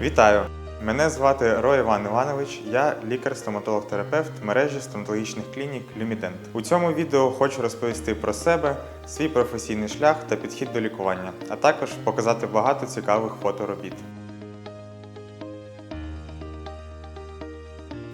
Вітаю! Мене звати Рой Іван Іванович, я лікар-стоматолог-терапевт мережі стоматологічних клінік Люмідент. У цьому відео хочу розповісти про себе, свій професійний шлях та підхід до лікування, а також показати багато цікавих фоторобіт.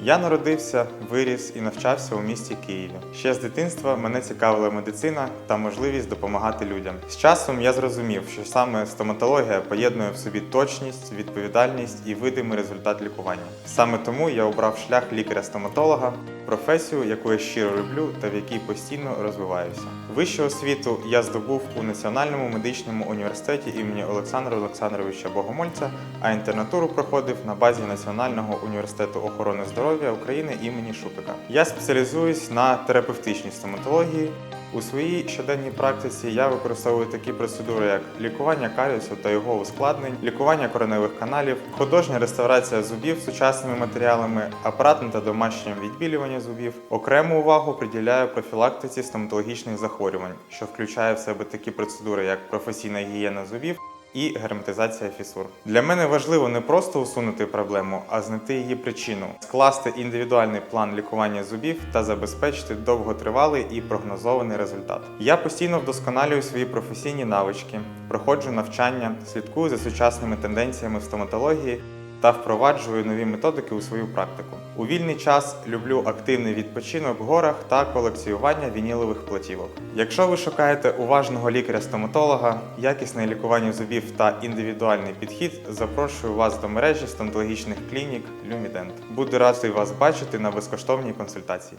Я народився, виріс і навчався у місті Києві. Ще з дитинства мене цікавила медицина та можливість допомагати людям. З часом я зрозумів, що саме стоматологія поєднує в собі точність, відповідальність і видимий результат лікування. Саме тому я обрав шлях лікаря-стоматолога, професію, яку я щиро люблю та в якій постійно розвиваюся. Вищу освіту я здобув у Національному медичному університеті імені Олександра Олександровича Богомольця, а інтернатуру проходив на базі Національного університету охорони здоров'я України імені Шупика. Я спеціалізуюсь на терапевтичній стоматології. У своїй щоденній практиці я використовую такі процедури, як лікування каріусу та його ускладнень, лікування кореневих каналів, художня реставрація зубів сучасними матеріалами, апаратне та домашнє відбілювання зубів. Окрему увагу приділяю профілактиці стоматологічних захворювань, що включає в себе такі процедури, як професійна гігієна зубів. І герметизація фісур. Для мене важливо не просто усунути проблему, а знайти її причину, скласти індивідуальний план лікування зубів та забезпечити довготривалий і прогнозований результат. Я постійно вдосконалюю свої професійні навички, проходжу навчання, слідкую за сучасними тенденціями в стоматології та впроваджую нові методики у свою практику. У вільний час люблю активний відпочинок в горах та колекціювання вінілових платівок. Якщо ви шукаєте уважного лікаря-стоматолога, якісне лікування зубів та індивідуальний підхід, запрошую вас до мережі стоматологічних клінік Люмідент. Буду радий вас бачити на безкоштовній консультації.